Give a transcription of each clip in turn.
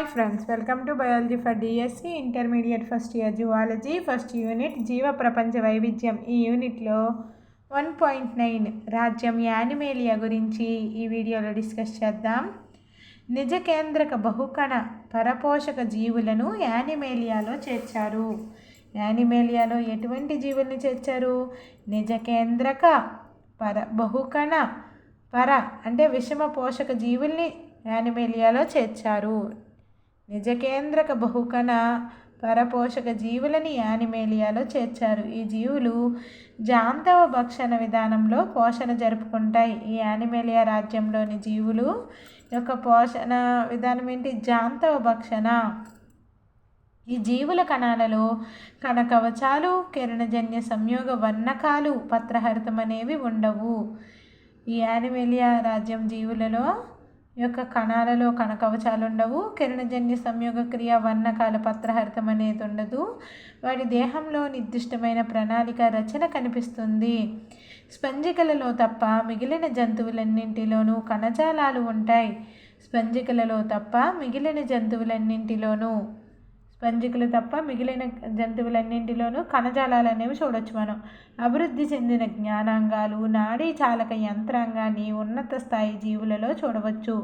Hi friends welcome to biology for DSC intermediate first year zoology first unit జీవ ప్రపంచ వైవిధ్యం ఈ యూనిట్లో వన్ పాయింట్ నైన్ రాజ్యం యానిమేలియా గురించి ఈ వీడియోలో డిస్కస్ చేద్దాం. నిజ కేంద్రక బహుకణ పరపోషక జీవులను యానిమేలియాలో చేర్చారు. యానిమేలియాలో ఎటువంటి జీవుల్ని చేర్చారు? నిజ కేంద్రక పర బహుకణ పర అంటే విషమ పోషక జీవుల్ని యానిమేలియాలో చేర్చారు. నిజకేంద్రక బహుకణ పరపోషక జీవులని యానిమేలియాలో చేర్చారు. ఈ జీవులు జాంతవ భక్షణ విధానంలో పోషణ జరుపుకుంటాయి. ఈ యానిమేలియా రాజ్యంలోని జీవులు యొక్క పోషణ విధానం ఏంటి? జాంతవ భక్షణ. ఈ జీవుల కణాలలో కణ కవచాలు కిరణజన్య సంయోగ వర్ణకాలు పత్రహరితం అనేవి ఉండవు. ఈ యానిమేలియా రాజ్యం జీవులలో యొక్క కణాలలో కణ కవచాలు ఉండవు కిరణజన్య సంయోగ క్రియ వర్ణకాల పత్రహరితం అనేది ఉండదు వాటి దేహంలో నిర్దిష్టమైన ప్రణాళిక రచన కనిపిస్తుంది. స్పంజికలలో తప్ప మిగిలిన జంతువులన్నింటిలోనూ కణజాలాలు ఉంటాయి. స్పంజికలలో తప్ప మిగిలిన జంతువులన్నింటిలోనూ స్పంజికలు తప్ప మిగిలిన జంతువులన్నింటిలోనూ కణజాలాలు అనేవి చూడొచ్చు మనం. అభివృద్ధి చెందిన జ్ఞానాంగాలు నాడీ చాలక యంత్రాంగాన్ని ఉన్నత స్థాయి జీవులలో చూడవచ్చు.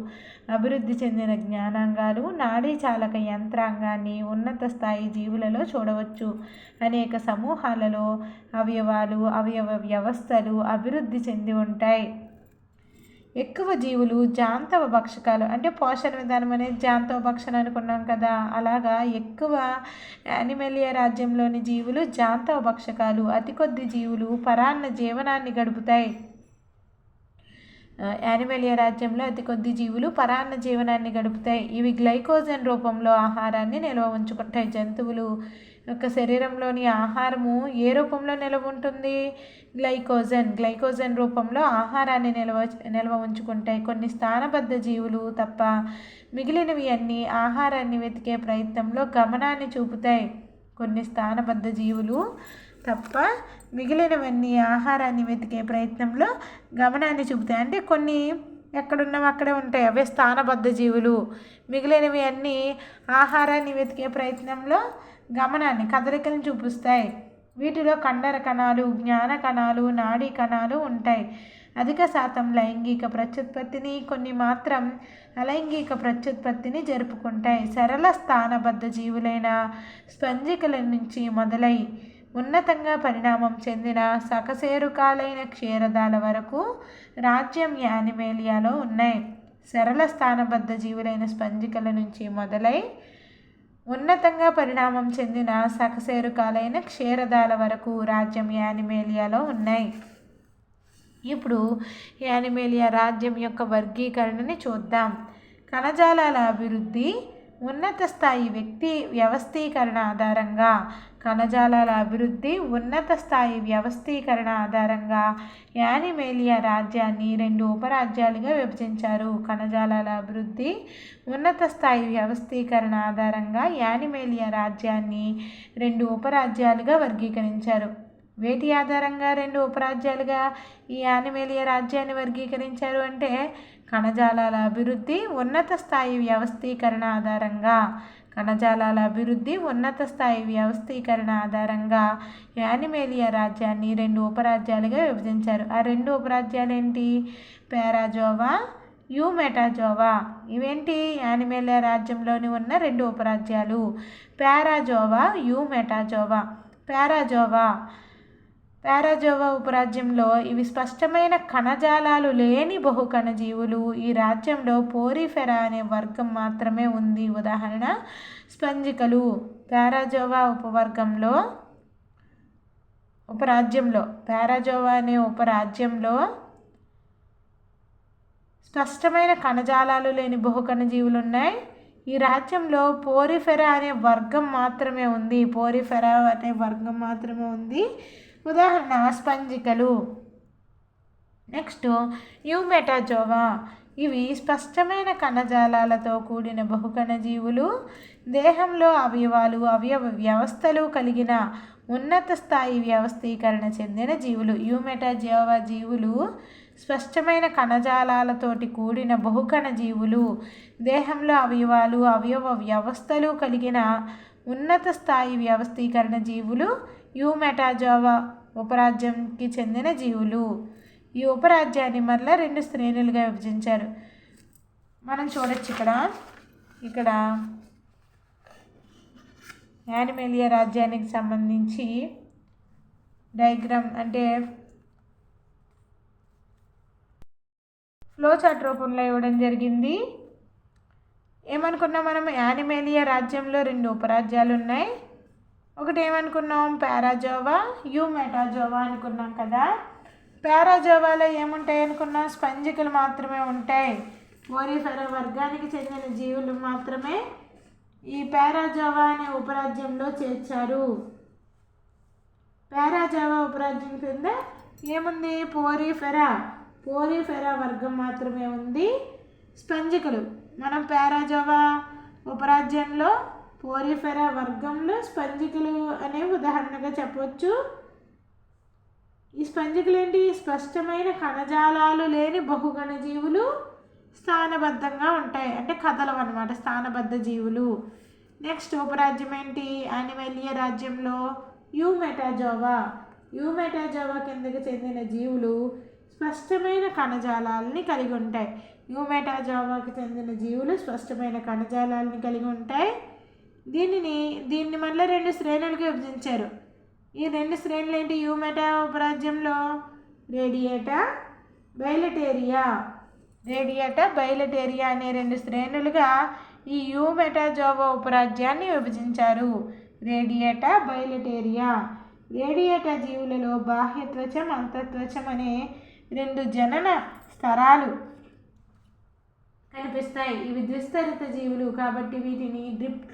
అభివృద్ధి చెందిన జ్ఞానాంగాలు నాడీ చాలక యంత్రాంగాన్ని ఉన్నత స్థాయి జీవులలో చూడవచ్చు. అనేక సమూహాలలో అవయవాలు అవయవ వ్యవస్థలు అభివృద్ధి చెంది ఉంటాయి. ఎక్కువ జీవులు జాంతవ భక్షకాలు అంటే పోషణ విధానం అనేది జాంతవ భక్షణ అనుకున్నాం కదా. అలాగా ఎక్కువ యానిమలియా రాజ్యంలోని జీవులు జాంతవ భక్షకాలు అతి కొద్ది జీవులు పరాన్న జీవనాన్ని గడుపుతాయి. యానిమలియా రాజ్యంలో అతి కొద్ది జీవులు పరాన్న జీవనాన్ని గడుపుతాయి. ఇవి గ్లైకోజన్ రూపంలో ఆహారాన్ని నిల్వ ఉంచుకుంటాయి. జంతువులు యొక్క శరీరంలోని ఆహారము ఏ రూపంలో నిల్వ ఉంటుంది గ్లైకోజన్. గ్లైకోజన్ రూపంలో ఆహారాన్ని నిల్వ నిల్వ ఉంచుకుంటాయి కొన్ని స్థానబద్ధ జీవులు తప్ప మిగిలినవి అన్నీ ఆహారాన్ని వెతికే ప్రయత్నంలో గమనాన్ని చూపుతాయి. కొన్ని స్థానబద్ధ జీవులు తప్ప మిగిలినవన్నీ ఆహారాన్ని వెతికే ప్రయత్నంలో గమనాన్ని చూపుతాయి. అంటే కొన్ని ఎక్కడున్నవి అక్కడే ఉంటాయి. అవే స్థానబద్ధ జీవులు. మిగిలినవి అన్నీ ఆహారాన్ని వెతికే ప్రయత్నంలో గమనాన్ని కదలికలను చూపిస్తాయి. వీటిలో కండర కణాలు జ్ఞాన కణాలు నాడీ కణాలు ఉంటాయి. అధిక శాతం లైంగిక ప్రత్యుత్పత్తిని కొన్ని మాత్రం అలైంగిక ప్రత్యుత్పత్తిని జరుపుకుంటాయి. సరళ స్థానబద్ధ జీవులైన స్పంజికల నుంచి మొదలై ఉన్నతంగా పరిణామం చెందిన సకశేరుకాలైన క్షీరదాల వరకు రాజ్యం యానిమేలియాలో ఉన్నాయి. సరళ స్థానబద్ధ జీవులైన స్పంజికల నుంచి మొదలై ఉన్నతంగా పరిణామం చెందిన సకశేరుకాలైన క్షీరదాల వరకు రాజ్యం యానిమేలియాలో ఉన్నాయి. ఇప్పుడు యానిమేలియా రాజ్యం యొక్క వర్గీకరణని చూద్దాం. కణజాలాల అభివృద్ధి ఉన్నత స్థాయి వ్యక్తి వ్యవస్థీకరణ ఆధారంగా కణజాలాల అభివృద్ధి ఉన్నత స్థాయి వ్యవస్థీకరణ ఆధారంగా యానిమేలియా రాజ్యాన్ని రెండు ఉపరాజ్యాలుగా విభజించారు. కణజాలాల అభివృద్ధి ఉన్నత స్థాయి వ్యవస్థీకరణ ఆధారంగా యానిమేలియా రాజ్యాన్ని రెండు ఉపరాజ్యాలుగా వర్గీకరించారు. వేటి ఆధారంగా రెండు ఉపరాజ్యాలుగా ఈ యానిమేలియా రాజ్యాన్ని వర్గీకరించారు అంటే కణజాలాల అభివృద్ధి ఉన్నత స్థాయి వ్యవస్థీకరణ ఆధారంగా కణజాలాల అభివృద్ధి ఉన్నత స్థాయి వ్యవస్థీకరణ ఆధారంగా యానిమేలియా రాజ్యాన్ని రెండు ఉపరాజ్యాలుగా విభజించారు. ఆ రెండు ఉపరాజ్యాలు ఏంటి పారాజోవా యూ మెటాజోవా ఇవేంటి? యానిమేలియా రాజ్యంలోని ఉన్న రెండు ఉపరాజ్యాలు. పారాజోవా యూ మెటాజోవా పారాజోవా పారాజోవా ఉపరాజ్యంలో ఇవి స్పష్టమైన కణజాలాలు లేని బహుకణ జీవులు ఈ రాజ్యంలో పోరిఫెరా అనే వర్గం మాత్రమే ఉంది. ఉదాహరణ స్పంజికలు పారాజోవా ఉపవర్గంలో ఉపరాజ్యంలో పారాజోవా అనే ఉపరాజ్యంలో స్పష్టమైన కణజాలాలు లేని బహుకణ జీవులు ఉన్నాయి. ఈ రాజ్యంలో పోరిఫెరా అనే వర్గం మాత్రమే ఉంది. పోరిఫెరా అనే వర్గం మాత్రమే ఉంది. ఉదాహరణ స్పంజికలు నెక్స్ట్ యూమెటాజోవా. ఇవి స్పష్టమైన కణజాలాలతో కూడిన బహుకణ జీవులు. దేహంలో అవయవాలు అవయవ వ్యవస్థలు కలిగిన ఉన్నత స్థాయి వ్యవస్థీకరణ చెందిన జీవులు. యూమెటాజోవ జీవులు స్పష్టమైన కణజాలాలతోటి కూడిన బహుకణ జీవులు. దేహంలో అవయవాలు అవయవ వ్యవస్థలు కలిగిన ఉన్నత స్థాయి వ్యవస్థీకరణ జీవులు. యూమెటాజోవా ఉపరాజ్యంకి చెందిన జీవులు. ఈ ఉపరాజ్యాన్ని మరలా రెండు శ్రేణులుగా విభజించారు. మనం చూడొచ్చు ఇక్కడ. ఇక్కడ యానిమేలియా రాజ్యానికి సంబంధించి డయాగ్రామ్ అంటే ఫ్లో చార్ట్ రూపంలో ఇవ్వడం జరిగింది. ఏమనుకున్నాం మనం? యానిమేలియా రాజ్యంలో రెండు ఉపరాజ్యాలు ఉన్నాయి. ఒకటి ఏమనుకున్నాం పారాజోవా. యూ మెటాజోవా అనుకున్నాం కదా. పారాజోవాలో ఏముంటాయి అనుకున్నాం? స్పంజికలు మాత్రమే ఉంటాయి. మోరిఫెరా వర్గానికి చెందిన జీవులు మాత్రమే ఈ పారాజోవా అనే ఉపరాజ్యంలో చేర్చారు. పారాజోవా ఉపరాజ్యం కింద ఏముంది? పోరిఫెరా. పోరిఫెరా వర్గం మాత్రమే ఉంది. స్పంజికలు. మనం పారాజోవా ఉపరాజ్యంలో ఓరిఫెరా వర్గంలో స్పంజికలు అనే ఉదాహరణగా చెప్పవచ్చు ఈ స్పంజికలు ఏంటి స్పష్టమైన కణజాలాలు లేని బహుగణ జీవులు స్థానబద్ధంగా ఉంటాయి. అంటే కథలం అనమాట స్థానబద్ధ జీవులు. నెక్స్ట్ ఉపరాజ్యం ఏంటి? యానిమలియ రాజ్యంలో యూమెటాజోవా. యూమెటాజోవా కిందకి చెందిన జీవులు స్పష్టమైన కణజాలాలని కలిగి ఉంటాయి. యూమెటాజోవాకి చెందిన జీవులు స్పష్టమైన కణజాలాలని కలిగి ఉంటాయి. దీనిని దీన్ని మళ్ళీ రెండు శ్రేణులుగా విభజించారు. ఈ రెండు శ్రేణులు ఏంటి యూమెటా ఉపరాజ్యంలో రేడియేటా బయలటేరియా రేడియేటా బయలటేరియా అనే రెండు శ్రేణులుగా ఈ యూమెటాజోవా ఉపరాజ్యాన్ని విభజించారు. రేడియేటా బయలటేరియా రేడియేటా జీవులలో బాహ్య త్వచం అంతత్వచం అనే రెండు జనన స్థరాలు కనిపిస్తాయి. ఇవి ద్విస్తరిత జీవులు కాబట్టి వీటిని డ్రిప్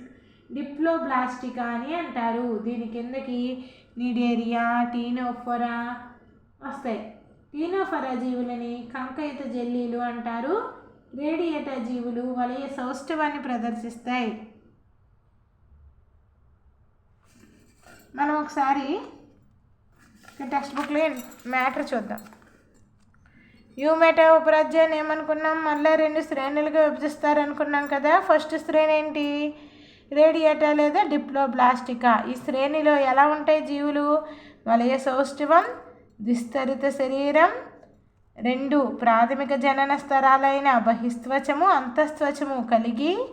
డిప్లోబ్లాస్టికా అని అంటారు. దీని కిందకి నిడేరియా టీనోఫొరా వస్తాయి. టీనోఫరా జీవులని కంకయిత జెల్లీలు అంటారు. రేడియేటర్ జీవులు వలయ సౌష్ఠవాన్ని ప్రదర్శిస్తాయి. మనం ఒకసారి టెక్స్ట్ బుక్లో మ్యాటర్ చూద్దాం. యూమెటా ఉపరాజ్యాన్ని ఏమనుకున్నాం? మళ్ళీ రెండు శ్రేణులుగా విభజిస్తారు అనుకున్నాం కదా. ఫస్ట్ శ్రేణి ఏంటి? రేడియేటా లేదా డిప్లోబ్లాస్టికా? ఈ శ్రేణిలో ఎలా ఉంటాయి జీవులు? వలయ సౌష్ఠవం విస్తరిత శరీరం రెండు ప్రాథమిక జనన స్థరాలైన బహిస్త్వచము అంతస్త్వచము కలిగి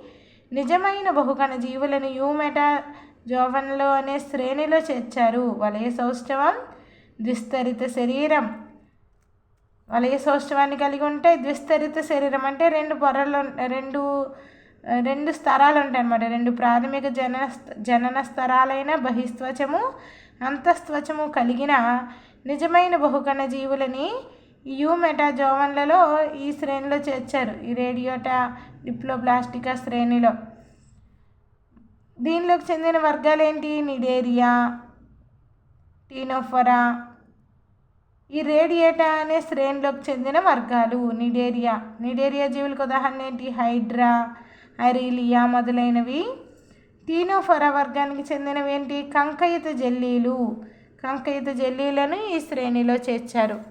నిజమైన బహుకణ జీవులను యూమెటా జోవన్లో అనే శ్రేణిలో చేర్చారు. వలయ సౌష్ఠవం ద్విస్తరిత శరీరం. వలయ సౌష్ఠవాన్ని కలిగి ఉంటే ద్విస్తరిత శరీరం అంటే రెండు పొరలు రెండు రెండు స్తరాలు ఉంటాయి అన్నమాట. రెండు ప్రాథమిక జనన జనన స్తరాలైన బహిస్త్వచము అంతస్త్వచము కలిగిన నిజమైన బహుకణ జీవులని యూ మెటాజోవన్లలో ఈ శ్రేణిలో చేర్చారు. ఈ రేడియోటా డిప్లోబ్లాస్టికా శ్రేణిలో. దీనిలోకి చెందిన వర్గాలు ఏంటి నిడేరియా టీనోఫరా. ఈ రేడియేటా అనే శ్రేణిలోకి చెందిన వర్గాలు నిడేరియా. నిడేరియా జీవులకు ఉదాహరణ ఏంటి? హైడ్రా. అరీలియా మొదలైనవి. టీనోఫరా వర్గానికి చెందినవి ఏంటి? కంకయిత జెల్లీలు. కంకయుత జెల్లీలను ఈ శ్రేణిలో చేర్చారు.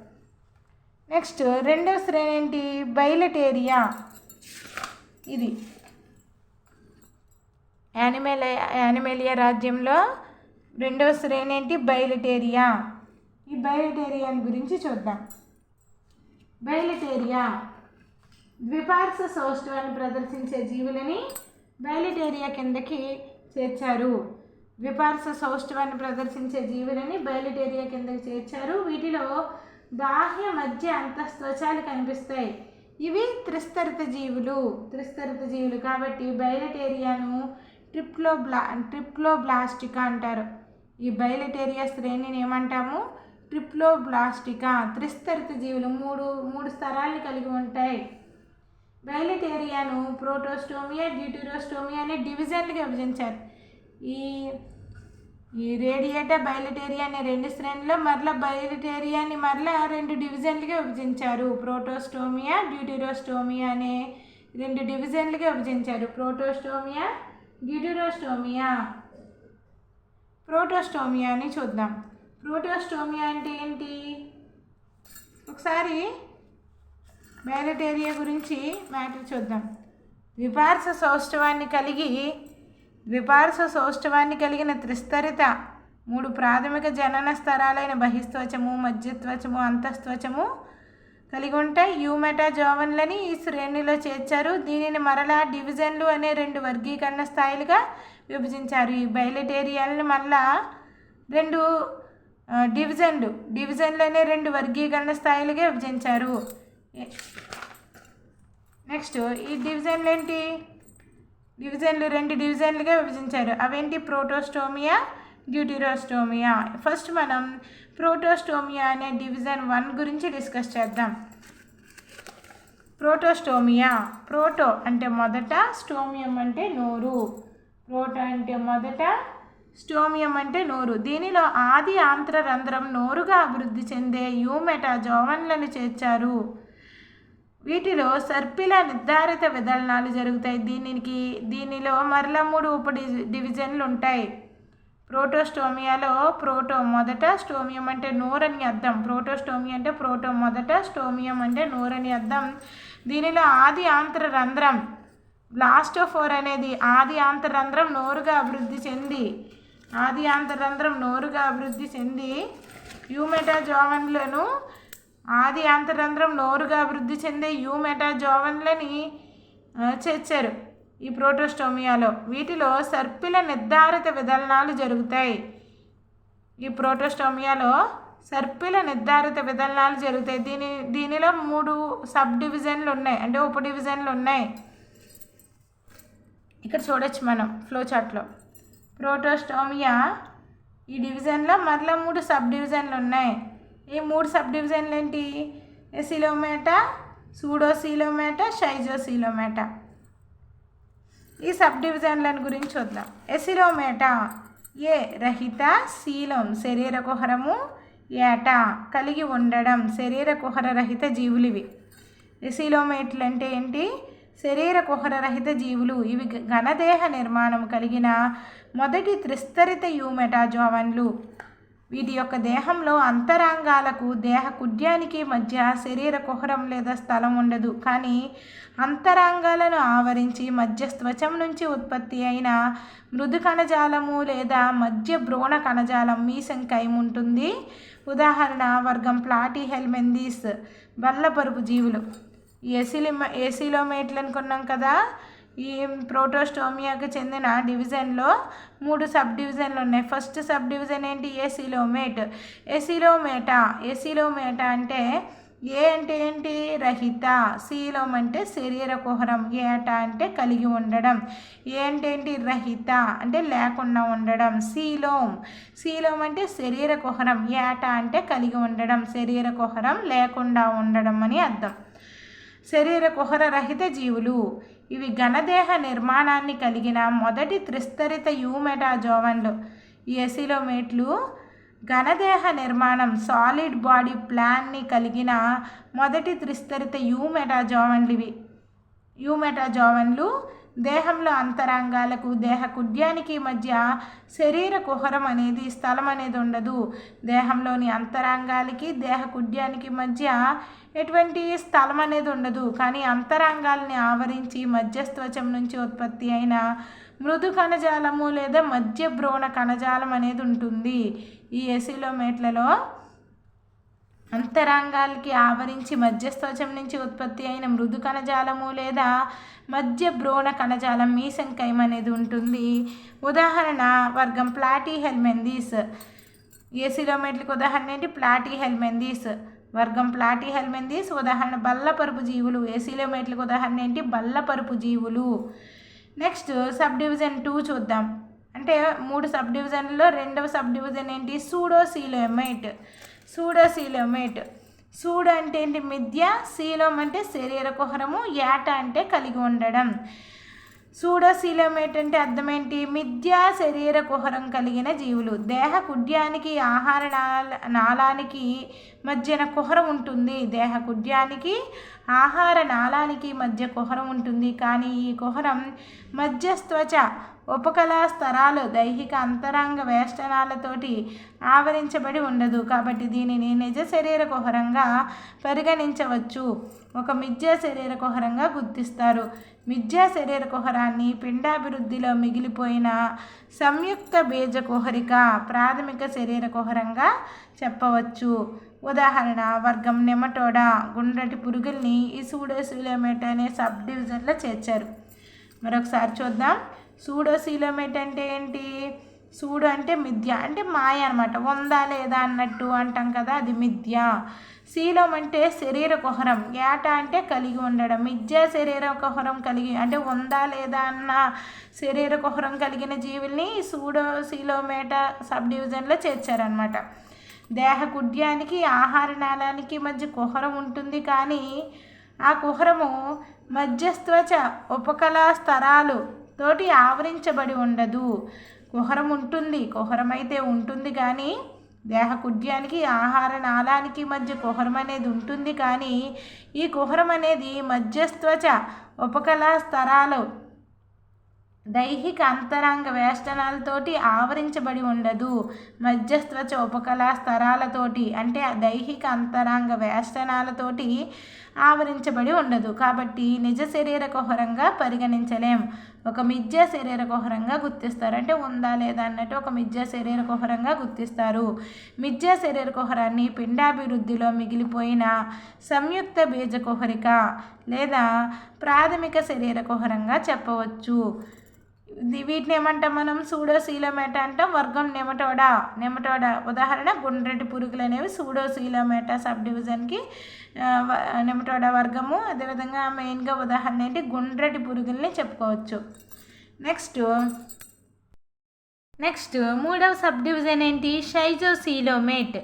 నెక్స్ట్ రెండవ శ్రేణి ఏంటి? బైలటేరియా. ఇది యానిమేల యానిమేలియా రాజ్యంలో రెండవ శ్రేణి ఏంటి? బయలటేరియా ఈ బైలటేరియాన్ గురించి చూద్దాం. బయలటేరియా ద్విపార్శ్వ సౌష్ఠవాన్ని ప్రదర్శించే జీవులని బయలిటేరియా కిందకి చేర్చారు. ద్విపార్శ్వ సౌష్ఠవాన్ని ప్రదర్శించే జీవులని బయలిటేరియా కిందకి చేర్చారు. వీటిలో బాహ్య మధ్య అంతస్త్వచాలు కనిపిస్తాయి. ఇవి త్రిస్తరిత జీవులు. త్రిస్తరిత జీవులు కాబట్టి బయలటేరియాను ట్రిప్లోబ్లా ట్రిప్లోబ్లాస్టికా అంటారు. ఈ బయలటేరియా శ్రేణిని ఏమంటాము? ట్రిప్లోబ్లాస్టికా. త్రిస్తరిత జీవులు మూడు మూడు స్థరాలను కలిగి ఉంటాయి. బయలిటేరియాను ప్రోటోస్టోమియా డ్యూటిరోస్టోమియా అనే డివిజన్లుగా విభజించారు. ఈ ఈ రేడియేటా బయలటేరియా అనే రెండు శ్రేణిలో మరలా బయలటేరియాని మరలా రెండు డివిజన్లుగా విభజించారు. ప్రోటోస్టోమియా డ్యూటిరోస్టోమియా అనే రెండు డివిజన్లుగా విభజించారు. ప్రోటోస్టోమియా డ్యూటిరోస్టోమియా ప్రోటోస్టోమియా అని చూద్దాం. ప్రోటోస్టోమియా అంటే ఏంటి? ఒకసారి బయలటేరియా గురించి మ్యాటర్ చూద్దాం. ద్విపార్శ్వ సౌష్ఠవాన్ని కలిగి ద్విపార్శ్వ సౌష్ఠవాన్ని కలిగిన త్రిస్తరిత మూడు ప్రాథమిక జనన స్థరాలైన బహిస్త్వచము మధ్యత్వచము అంతస్త్వచము కలిగి ఉంటాయి. యూమెటా జోవన్లని ఈ శ్రేణిలో చేర్చారు. దీనిని మరలా డివిజన్లు అనే రెండు వర్గీకరణ స్థాయిలుగా విభజించారు. ఈ బయలటేరియాలని మళ్ళా రెండు డివిజన్లు డివిజన్లు అనే రెండు వర్గీకరణ స్థాయిలుగా విభజించారు. నెక్స్ట్ ఈ డివిజన్లు ఏంటి? డివిజన్లు రెండు డివిజన్లుగా విభజించారు. అవేంటి? ప్రోటోస్టోమియా డ్యూటిరోస్టోమియా. ఫస్ట్ మనం ప్రోటోస్టోమియా అనే డివిజన్ వన్ గురించి డిస్కస్ చేద్దాం. ప్రోటోస్టోమియా ప్రోటో అంటే మొదట స్టోమియం అంటే నోరు. ప్రోటో అంటే మొదట స్టోమియం అంటే నోరు. దీనిలో ఆది ఆంత్రరంధ్రం నోరుగా అభివృద్ధి చెందే యూమెటా జోవన్లను చేర్చారు. వీటిలో సర్పిల నిర్ధారిత విధానాలు జరుగుతాయి. దీనికి దీనిలో మరల మూడు ఉప డి- డివిజన్లు ఉంటాయి ప్రోటోస్టోమియాలో ప్రోటో మొదట స్టోమియం అంటే నోరని అర్థం ప్రోటోస్టోమియా అంటే ప్రోటో మొదట స్టోమియం అంటే నోరని అర్థం దీనిలో ఆది ఆంత్రరంధ్రం బ్లాస్టోఫోర్ అనేది ఆది ఆంతరంధ్రం నోరుగా అభివృద్ధి చెంది. ఆది ఆంతరంధ్రం నోరుగా అభివృద్ధి చెంది. యూమెటాజోవన్లను ఆది ఆంతరంధ్రం నోరుగా అభివృద్ధి చెందే యూమెటాజోవన్లని జోవన్లని చేర్చారు. ఈ ప్రోటోస్టోమియాలో వీటిలో సర్పిల నిర్ధారిత విదలనాలు జరుగుతాయి. ఈ ప్రోటోస్టోమియాలో సర్పిల నిర్ధారిత విదలనాలు జరుగుతాయి. దీని దీనిలో మూడు సబ్ డివిజన్లు ఉన్నాయి అంటే ఉప డివిజన్లు ఉన్నాయి. ఇక్కడ చూడొచ్చు మనం ఫ్లో చార్ట్లో. ప్రోటోస్టోమియా ఈ డివిజన్లో మరలా మూడు సబ్ డివిజన్లు ఉన్నాయి. ఈ మూడు సబ్ డివిజన్లు ఏంటి? ఎసిలోమేటా సూడోసీలోమేటా షైజోసీలోమేటా. ఈ సబ్ డివిజన్లను గురించి చూద్దాం. ఎసిలోమేటా ఏ రహిత శీలం శరీర కుహరము ఏట కలిగి ఉండడం శరీర కుహర రహిత జీవులు ఇవి ఎసిలోమేట్లు అంటే ఏంటి? శరీర కుహర రహిత జీవులు. ఇవి ఘనదేహ నిర్మాణం కలిగిన మొదటి త్రిస్తరిత యూమెటాజోవన్లు. వీటి యొక్క దేహంలో అంతరాంగాలకు దేహ కుడ్యానికి మధ్య శరీర కుహరం లేదా స్థలం ఉండదు. కానీ అంతరాంగాలను ఆవరించి మధ్య త్వచం నుంచి ఉత్పత్తి అయిన మృదు కణజాలము లేదా మధ్య భ్రూణ కణజాలం మీసంకైమ్ ఉంటుంది? ఉదాహరణ వర్గం ప్లాటీ హెల్మెందీస్ బల్లపరుపు జీవులు. ఏసీలో ఏసీలో ఎసిలోమేట్లు అనుకున్నాం కదా? ఈ ప్రోటోస్టోమియాకు చెందిన డివిజన్లో మూడు సబ్ డివిజన్లు ఉన్నాయి. ఫస్ట్ సబ్ డివిజన్ ఏంటి? ఎసిలోమేట్ ఎసిలోమేటా ఎసిలోమేటా అంటే ఏ అంటే ఏంటి? రహిత. శీలం అంటే శరీర కుహరం. ఏట అంటే కలిగి ఉండడం. ఏ అంటే ఏంటి? రహిత అంటే లేకుండా ఉండడం. శీలోం శీలం అంటే శరీర కుహరం. ఏట అంటే కలిగి ఉండడం. శరీర కుహరం లేకుండా ఉండడం అని అర్థం. శరీర కుహర రహిత జీవులు. ఇవి ఘనదేహ నిర్మాణాన్ని కలిగిన మొదటి త్రిస్తరిత యూమెటాజోవన్లు ఎసిలోమేట్లు ఘనదేహ నిర్మాణం సాలిడ్ బాడీ ప్లాన్ని కలిగిన మొదటి త్రిస్తరిత యూమెటాజోవన్లు ఇవి. యూమెటాజోవన్లు దేహంలో అంతరాంగాలకు దేహ కుడ్యానికి మధ్య శరీర కుహరం అనేది స్థలం అనేది ఉండదు. దేహంలోని అంతరాంగాలకి దేహ కుడ్యానికి మధ్య ఎటువంటి స్థలం అనేది ఉండదు. కానీ అంతరాంగాల్ని ఆవరించి మధ్యస్త్వచం నుంచి ఉత్పత్తి అయిన మృదు కణజాలము లేదా మధ్య భ్రూణ కణజాలం అనేది ఉంటుంది. ఈ ఎసిలోమేట్లలో అంతరాంగాలకి ఆవరించి మధ్యస్థోచం నుంచి ఉత్పత్తి అయిన మృదు కణజాలము లేదా మధ్య భ్రూణ కణజాలం మీసంకైమ్ అనేది ఉంటుంది. ఉదాహరణ వర్గం ప్లాటీ హెల్మెందీస్. ఏసిలోమేట్లకు ఉదాహరణ ఏంటి? ప్లాటీ హెల్మెందీస్. వర్గం ప్లాటీ హెల్మెందీస్ ఉదాహరణ బల్లపరుపు జీవులు. ఏసిలోమేట్లకు ఉదాహరణ ఏంటి? బల్లపరుపు జీవులు. నెక్స్ట్ సబ్ డివిజన్ టూ చూద్దాం. అంటే మూడు సబ్ డివిజన్లో రెండవ సబ్ డివిజన్ ఏంటి? సూడోసీలోమేట్. సూడోసీలోమేట్ సూడ అంటే ఏంటి మిథ్య? శీలం అంటే శరీర కుహరము ఏట అంటే కలిగి ఉండడం. సూడోసీలోమేట్ ఏంటంటే అర్థం ఏంటి మిథ్యా శరీర కుహరం కలిగిన జీవులు. దేహ కుడ్యానికి ఆహార నాళ నాళానికి మధ్యన కుహరం ఉంటుంది. దేహ కుడ్యానికి ఆహార నాళానికి మధ్య కుహరం ఉంటుంది. కానీ ఈ కుహరం మధ్యస్త్వచ ఉపకళా స్తరాలు దైహిక అంతరంగ వేష్టనాలతోటి ఆవరించబడి ఉండదు. కాబట్టి దీనిని నిజ శరీర కుహరంగా పరిగణించవచ్చు. ఒక మిథ్యా శరీర కుహరంగా గుర్తిస్తారు. మిథ్యా శరీర కుహరాన్ని పిండాభివృద్ధిలో మిగిలిపోయిన సంయుక్త బీజ కుహరిక ప్రాథమిక శరీర కుహరంగా చెప్పవచ్చు. ఉదాహరణ వర్గం నెమటోడా గుండ్రటి పురుగుల్ని ఈ సూడోసిలోమేట్ అనే సబ్ డివిజన్లో చేర్చారు. మరొకసారి చూద్దాం. సూడోసిలోమేట్ అంటే ఏంటి? సూడు అంటే మిథ్య అంటే మాయ అనమాట ఉందా లేదా అన్నట్టు అంటాం కదా అది మిథ్య. శీలం అంటే శరీర కుహరం ఏట అంటే కలిగి ఉండడం. మిథ్య శరీర కుహరం కలిగి అంటే ఉందా లేదా అన్న శరీర కుహరం కలిగిన జీవుల్ని సూడో శీలోమేట సబ్ డివిజన్లో చేర్చారనమాట దేహ కుడ్యానికి ఆహార నాళానికి మధ్య కుహరం ఉంటుంది కానీ ఆ కుహరము మధ్యస్త్వచ ఉపకళా స్తరాలు తోటి ఆవరించబడి ఉండదు. కుహరం ఉంటుంది కుహరం అయితే ఉంటుంది కానీ దేహకుడ్యానికి ఆహార నాళానికి మధ్య కుహరం అనేది ఉంటుంది కానీ ఈ కుహరం అనేది మధ్యస్త్వచ ఉపకళా స్తరాలు దైహిక అంతరంగ వేష్టనాలతోటి ఆవరించబడి ఉండదు. మధ్యస్థ ఉపకళా స్తరాలతోటి అంటే దైహిక అంతరంగ వేష్టనాలతోటి ఆవరించబడి ఉండదు. కాబట్టి నిజ శరీర కుహరంగా పరిగణించలేం. ఒక మిథ్య శరీర కుహరంగా గుర్తిస్తారు. అంటే ఉందా లేదా అన్నట్టు ఒక మిథ్య శరీర కుహరంగా గుర్తిస్తారు. మిథ్య శరీర కుహరాన్ని పిండాభివృద్ధిలో మిగిలిపోయిన సంయుక్త బీజ కుహరిక లేదా ప్రాథమిక శరీర కుహరంగా చెప్పవచ్చు. వీటిని ఏమంటాం మనం? సూడోసీలోమేట అంటాం వర్గం నెమటోడా నెమటోడా. ఉదాహరణ గుండ్రటి పురుగులు అనేవి సూడోసీలోమేట సబ్ డివిజన్కి నెమటోడా వర్గము. అదేవిధంగా మెయిన్గా ఉదాహరణ ఏంటి? గుండ్రటి పురుగుల్ని చెప్పుకోవచ్చు. నెక్స్ట్ నెక్స్ట్ మూడవ సబ్ డివిజన్ ఏంటి? షైజోసీలోమేట్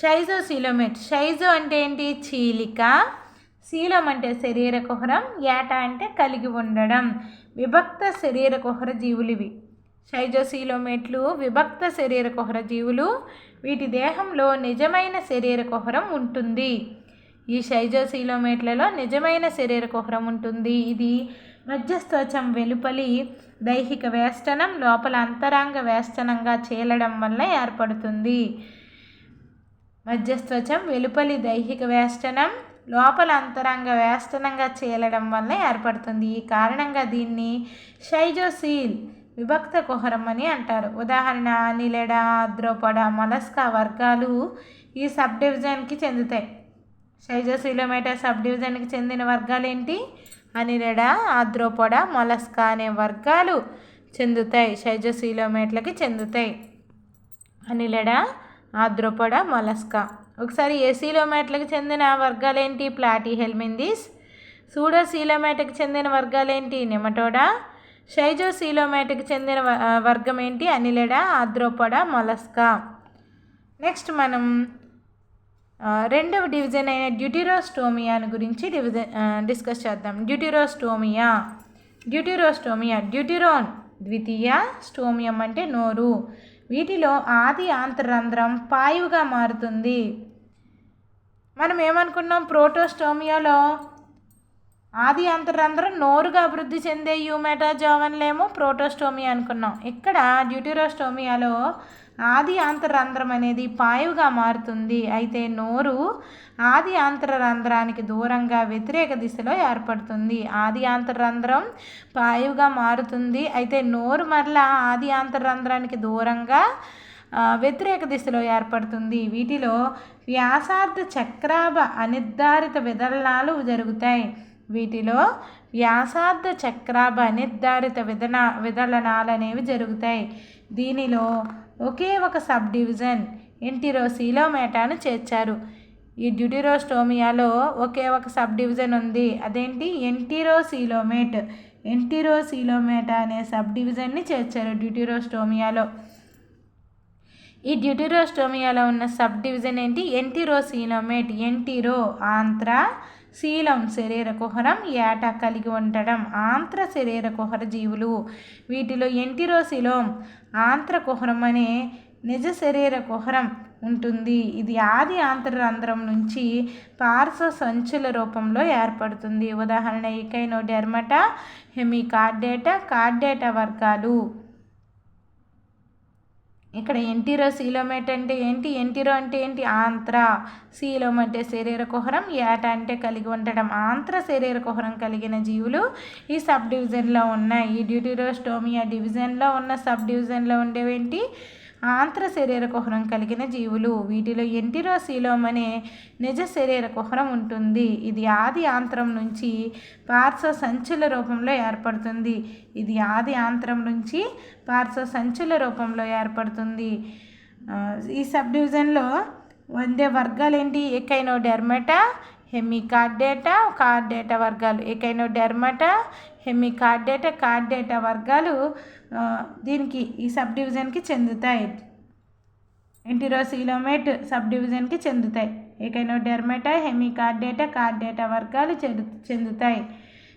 షైజోసీలోమేట్ షైజో అంటే ఏంటి? చీలిక. శీలం అంటే శరీర కుహరం ఏట అంటే కలిగి ఉండడం. విభక్త శరీర కుహర జీవులివి. ఇవి విభక్త శరీర కుహర జీవులు. వీటి దేహంలో నిజమైన శరీర కుహరం ఉంటుంది. ఈ షైజోసీలోమేట్లలో నిజమైన శరీర కుహరం ఉంటుంది. ఇది మధ్యస్థోచం వెలుపలి దైహిక వేష్టనం లోపల అంతరాంగ వేష్టనంగా చేలడం వల్ల ఏర్పడుతుంది. మధ్యస్థోచం వెలుపలి దైహిక వేష్టనం లోపల అంతరంగ వ్యాస్తనంగా చేలడం వల్ల ఏర్పడుతుంది. ఈ కారణంగా దీన్ని షైజోసీల్ విభక్త కుహరం అని అంటారు. ఉదాహరణ నిలెడ ద్రోపడ మొలస్కా వర్గాలు ఈ సబ్ డివిజన్కి చెందుతాయి. షైజోసీలోమేటర్ సబ్ డివిజన్కి చెందిన వర్గాలు ఏంటి అనిలెడ ఆద్రోపొడ మొలస్కా అనే వర్గాలు చెందుతాయి. షైజోసీలోమేట్లకి చెందుతాయి. Annelida Arthropoda Mollusca. ఒకసారి ఏసీలోమేట్లకు చెందిన వర్గాలేంటి? ప్లాటీ హెల్మిందిస్. సూడోసీలోమేటకు చెందిన వర్గాలేంటి? నెమటోడా. షైజోసీలోమేటకు చెందిన వర్గం ఏంటి అనిలెడా ఆద్రోపడ మొలస్కా. నెక్స్ట్ మనం రెండవ డివిజన్ అయిన డ్యూటిరోస్టోమియాని గురించి డివిజన్ డిస్కస్ చేద్దాం. డ్యూటిరోస్టోమియా. డ్యూటిరోస్టోమియా డ్యూటిరోన్ ద్వితీయ స్టోమియం అంటే నోరు. వీటిలో ఆది ఆంతరంధ్రం పాయువుగా మారుతుంది. మనం ఏమనుకున్నాం ప్రోటోస్టోమియాలో ఆది అంతరంధ్రం నోరుగా అభివృద్ధి చెందే యూమెటాజోవన్లేమో ప్రోటోస్టోమియా అనుకున్నాం. ఇక్కడ డ్యూటిరోస్టోమియాలో ఆది ఆంతరంధ్రం అనేది పాయువుగా మారుతుంది. అయితే నోరు ఆది ఆంతరంధ్రానికి దూరంగా వ్యతిరేక దిశలో ఏర్పడుతుంది. ఆది ఆంతరంధ్రం పాయువుగా మారుతుంది. అయితే నోరు మరలా ఆది ఆంతరంధ్రానికి దూరంగా వ్యతిరేక దిశలో ఏర్పడుతుంది. వీటిలో వ్యాసార్థ చక్రాభ అనిర్ధారిత విదలనాలు జరుగుతాయి. వీటిలో వ్యాసార్థ చక్రాభ నిర్ధారిత విధన విదలనాలు అనేవి జరుగుతాయి. దీనిలో ఒకే ఒక సబ్ డివిజన్ ఎంటిరోసీలోమేటాను చేర్చారు. ఈ డ్యూటిరోస్టోమియాలో ఒకే ఒక సబ్ డివిజన్ ఉంది. అదేంటి? ఎంటిరోసీలోమేట్ ఎంటిరోసీలోమేటా అనే సబ్ డివిజన్ని చేర్చారు డ్యూటిరోస్టోమియాలో. ఈ డ్యూటిరోస్టోమియాలో ఉన్న సబ్ డివిజన్ ఏంటి? ఎంటిరోసీలోమేట్ ఎంటిరో ఆంత్ర శీలం శరీర కుహరం ఏట కలిగి ఉండడం. ఆంత్ర శరీర కుహర జీవులు. వీటిలో ఎంటిరోసిలోమ్ ఆంత్ర కుహరం అనే నిజ శరీర కుహరం ఉంటుంది. ఇది ఆది ఆంతరంధ్రం నుంచి పార్శ్వ సంచుల రూపంలో ఏర్పడుతుంది. ఉదాహరణ ఈకైనో డెర్మటా హెమికార్డేటా కార్డేటా వర్గాలు. ఇక్కడ ఎంటీరో సీలోమేట్ అంటే ఏంటి? ఎంటీరో అంటే ఏంటి? ఆంత్ర శీలం అంటే శరీర కుహరం ఏట అంటే కలిగి ఉండడం. ఆంత్ర శరీర కుహరం కలిగిన జీవులు ఈ సబ్ డివిజన్లో ఉన్నాయి. ఈ డ్యూటీరోస్టోమియా డివిజన్లో ఉన్న సబ్ డివిజన్లో ఉండేవేంటి? ఆంత్ర శరీర కుహరం కలిగిన జీవులు. వీటిలో ఎంటిరోసీలోమ్ అనే నిజ శరీర కుహరం ఉంటుంది. ఇది ఆది ఆంత్రం నుంచి పార్శ్వ సంచుల రూపంలో ఏర్పడుతుంది. ఇది ఆది ఆంత్రం నుంచి పార్శ్వ సంచుల రూపంలో ఏర్పడుతుంది. ఈ సబ్ డివిజన్లో వందే వర్గాలు ఏంటి ఎకైనో డెర్మటా హెమికార్డేటా కార్డేటా వర్గాలు. ఎకైనోడెర్మటా హెమి కార్డేటా వర్గాలు దీనికి ఈ సబ్ డివిజన్కి చెందుతాయి. ఎంటిరోసీలోమేట్ సబ్ డివిజన్కి చెందుతాయి. ఏకైనోడెర్మేటా హెమికార్డేటా కార్డేటా వర్గాలు చెందుతాయి.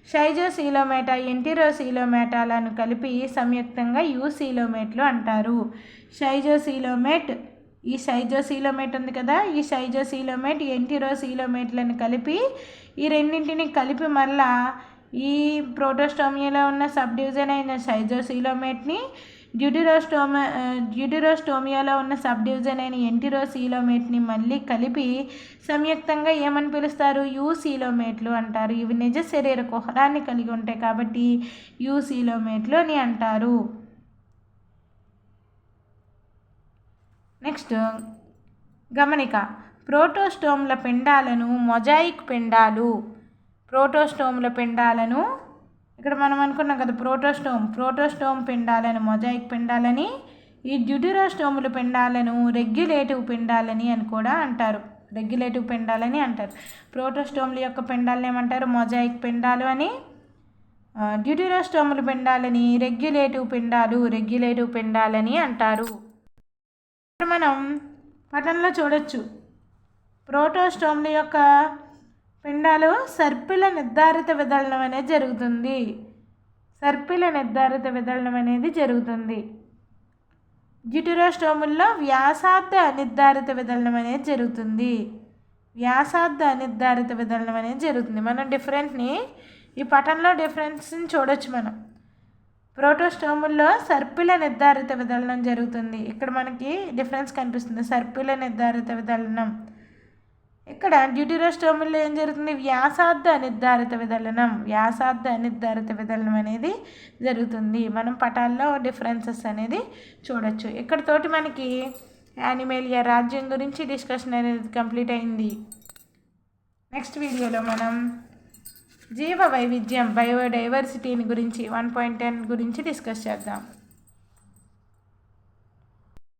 షైజోసీలోమేటా ఎంటిరోసీలోమేటాలను కలిపి సంయుక్తంగా యూసీలోమేట్లు అంటారు. షైజోసీలోమేట్ ఈ సైజోసీలోమేట్ ఉంది కదా ఈ సైజోసీలోమేట్ ఎంటిరోసీలోమేట్లను కలిపి ఈ రెండింటిని కలిపి మళ్ళా ఈ ప్రోటోస్టోమియాలో ఉన్న సబ్ డివిజన్ అయిన సైజోసీలోమేట్ని డ్యూటిరోస్టోమ డ్యూటిరోస్టోమియాలో ఉన్న సబ్ డివిజన్ అయిన ఎంటిరోసీలోమేట్ని మళ్ళీ కలిపి సంయుక్తంగా ఏమని పిలుస్తారు? యూసీలోమేట్లు అంటారు. ఇవి నిజ శరీర కుహరాన్ని కలిగి ఉంటాయి కాబట్టి యూసీలోమేట్లు అని అంటారు. నెక్స్ట్ గమనిక. ప్రోటోస్టోమ్ల పిండాలను మొజాయిక్ పిండాలు. ప్రోటోస్టోమ్ల పిండాలను ఇక్కడ మనం అనుకున్నాం కదా ప్రోటోస్టోమ్ ప్రోటోస్టోమ్ పిండాలను మొజాయిక్ పిండాలని ఈ డ్యూటిరోస్టోముల పిండాలను రెగ్యులేటివ్ పిండాలని అని కూడా అంటారు. రెగ్యులేటివ్ పిండాలని అంటారు. ప్రోటోస్టోమ్ల యొక్క పిండాలను ఏమంటారు? మొజాయిక్ పిండాలు అని. డ్యూటిరోస్టోముల పిండాలని రెగ్యులేటివ్ పిండాలు రెగ్యులేటివ్ పిండాలని అంటారు. మనం పటంలో చూడొచ్చు. ప్రోటోస్టోమ్ల యొక్క పిండాలు సర్పిల నిర్ధారిత విదళనం అనేది జరుగుతుంది. సర్పిల నిర్ధారిత విదళనం అనేది జరుగుతుంది. జిటురోస్టోముల్లో వ్యాసార్థ నిర్ధారిత విదళనం అనేది జరుగుతుంది. వ్యాసార్థ నిర్ధారిత విదళనం అనేది జరుగుతుంది. మనం డిఫరెంట్ని ఈ పటంలో డిఫరెన్స్ని చూడొచ్చు మనం. ప్రోటోస్టోముల్లో సర్పిల నిర్ధారిత విదళనం జరుగుతుంది. ఇక్కడ మనకి డిఫరెన్స్ కనిపిస్తుంది. సర్పిల నిర్ధారిత విదళనం ఇక్కడ డ్యూటీరోస్టోమిల్లో ఏం జరుగుతుంది? వ్యాసార్థ నిర్ధారిత విదలనం. వ్యాసార్థ నిర్ధారిత విదలనం అనేది జరుగుతుంది. మనం పటాల్లో డిఫరెన్సెస్ అనేది చూడొచ్చు. ఇక్కడతోటి మనకి యానిమేలియా రాజ్యం గురించి డిస్కషన్ అనేది కంప్లీట్ అయింది. నెక్స్ట్ వీడియోలో మనం జీవ వైవిధ్యం బయోడైవర్సిటీని గురించి వన్ పాయింట్ టెన్ గురించి డిస్కస్ చేద్దాం.